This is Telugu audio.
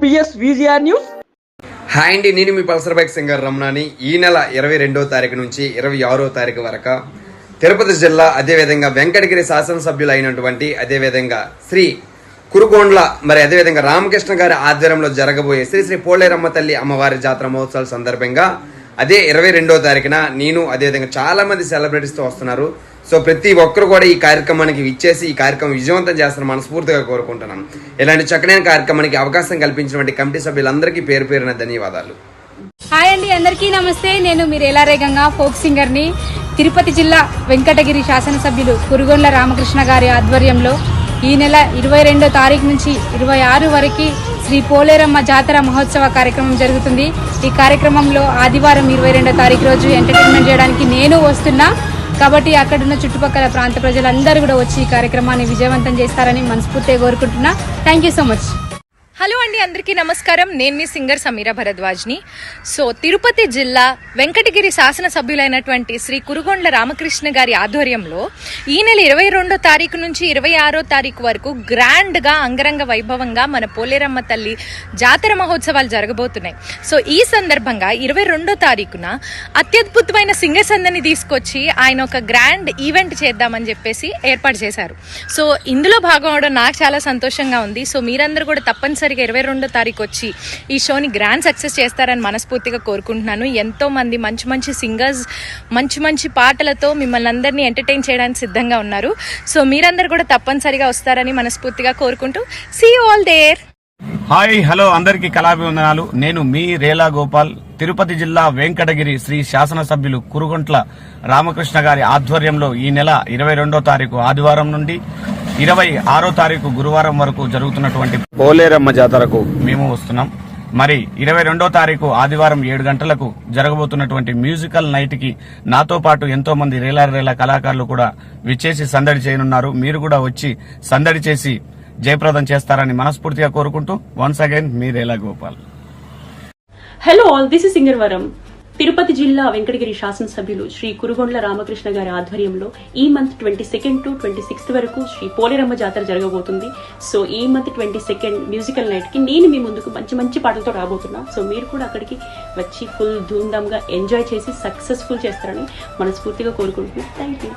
PS VGR news. హాయ్ అండి నేను మీ పల్సర్ బైక్ సింగర్ రమణాని. ఈ నెల ఇరవై రెండో తారీఖు నుంచి ఇరవై ఆరో తారీఖు వరకు తిరుపతి జిల్లా అదేవిధంగా వెంకటగిరి శాసనసభ్యులు అయినటువంటి అదేవిధంగా శ్రీ కురుగోండ్ల మరి అదేవిధంగా రామకృష్ణ గారి ఆధ్వర్యంలో జరగబోయే శ్రీ శ్రీ పోలేరమ్మ తల్లి అమ్మవారి జాతర మహోత్సవాల సందర్భంగా అదే ఇరవై రెండో తారీఖున నేను అదేవిధంగా చాలా మంది సెలబ్రిటీస్తో వస్తున్నారు. సో ప్రతి ఒక్కరు కూడా ఈ కార్యక్రమానికి ఇచ్చేసి ఈ కార్యక్రమం విజయవంతం చేస్తారని మనస్ఫూర్తిగా కోరుకుంటున్నాను ఇలాంటి చక్కనైన కార్యక్రమానికి అవకాశం కల్పించినటువంటి కమిటీ సభ్యులందరికీ పేరు పేరున ధన్యవాదాలు. హాయ్ అండి అందరికీ నమస్తే. నేను మీరు ఎలారేగంగా ఫోక్ సింగర్ని. తిరుపతి జిల్లా వెంకటగిరి శాసనసభ్యులు కురుగొండ్ల రామకృష్ణ గారి ఆధ్వర్యంలో ఈ నెల ఇరవై రెండో తారీఖు నుంచి ఇరవై ఆరు వరకు శ్రీ పోలేరమ్మ జాతర మహోత్సవ కార్యక్రమం జరుగుతుంది. ఈ కార్యక్రమంలో ఆదివారం ఇరవై రెండో తారీఖు రోజు ఎంటర్టైన్మెంట్ చేయడానికి నేను వస్తున్నా. కాబట్టి అక్కడున్న చుట్టుపక్కల ప్రాంత ప్రజలందరూ కూడా వచ్చి ఈ కార్యక్రమాన్ని విజయవంతం చేస్తారని మనస్ఫూర్తిగా కోరుకుంటున్నా. Thank you so much hello అండి అందరికీ నమస్కారం. నేను మీ సింగర్ సమీర భరద్వాజ్ని. సో తిరుపతి జిల్లా వెంకటగిరి శాసనసభ్యులైనటువంటి శ్రీ కురుగొండ్ల రామకృష్ణ గారి ఆధ్వర్యంలో ఈ నెల ఇరవై రెండో తారీఖు నుంచి ఇరవై ఆరో తారీఖు వరకు గ్రాండ్గా అంగరంగ వైభవంగా మన పోలేరమ్మ తల్లి జాతర మహోత్సవాలు జరగబోతున్నాయి. సో ఈ సందర్భంగా ఇరవై రెండో తారీఖున అత్యద్భుతమైన సింగర్స్ అందరినీ తీసుకొచ్చి ఆయన ఒక గ్రాండ్ ఈవెంట్ చేద్దామని చెప్పేసి ఏర్పాటు చేశారు. సో ఇందులో భాగం అవడం నాకు చాలా సంతోషంగా ఉంది. సో మీరందరూ కూడా తప్పనిసరిగా ఇరవై రెండో తారీఖు వచ్చి ఈ షోని గ్రాండ్ సక్సెస్ చేస్తారని మనస్ఫూర్తిగా కోరుకుంటున్నాను. ఎంతో మంది మంచి మంచి సింగర్స్ మంచి మంచి పాటలతో మిమ్మల్ని అందరినీ ఎంటర్టైన్ చేయడానికి సిద్ధంగా ఉన్నారు. సో మీరందరూ కూడా తప్పనిసరిగా వస్తారని మనస్ఫూర్తిగా కోరుకుంటూ see all there hi hello అందరికీ కళాభివందనాలు. నేను మీ రేలా గోపాల్. తిరుపతి జిల్లా వెంకటగిరి శ్రీ శాసనసభ్యులు కురుగొంట్ల రామకృష్ణ గారి ఆధ్వర్యంలో ఈ నెల ఇరవై రెండో తారీఖు ఆదివారం నుండి ఇరవై ఆరో తారీఖు గురువారం వరకు జరుగుతున్నటువంటి పోలేరమ్మ జాతరకు మేము వస్తున్నాం. మరి ఇరవై రెండో తారీఖు ఆదివారం ఏడు గంటలకు జరగబోతున్నటువంటి మ్యూజికల్ నైట్కి నాతో పాటు ఎంతో మంది రేలా రేలా కళాకారులు కూడా విచ్చేసి సందడి చేయనున్నారు. మీరు కూడా వచ్చి సందడి చేసి జయప్రదం చేస్తారని మనస్ఫూర్తిగా కోరుకుంటూ once again me Rela Gopal. Hello all this is సింగర్వరం Tirupati జిల్లా వెంకటగిరి శాసనసభ్యులు శ్రీ కురుగొండ్ల రామకృష్ణ గారి ఆధ్వర్యంలో ఈ month twenty second to twenty sixth వరకు శ్రీ పోలేరమ్మ జాతర జరగబోతుంది. సో ఈ మంత్ ట్వంటీ సెకండ్ మ్యూజికల్ నైట్కి నేను మీ ముందుకు మంచి మంచి పాటలతో రాబోతున్నా. సో మీరు కూడా అక్కడికి వచ్చి ఫుల్ ధూమ్ధామ్గా ఎంజాయ్ చేసి సక్సెస్ఫుల్ చేస్తారని మనస్ఫూర్తిగా కోరుకుంటున్నాను. Thank you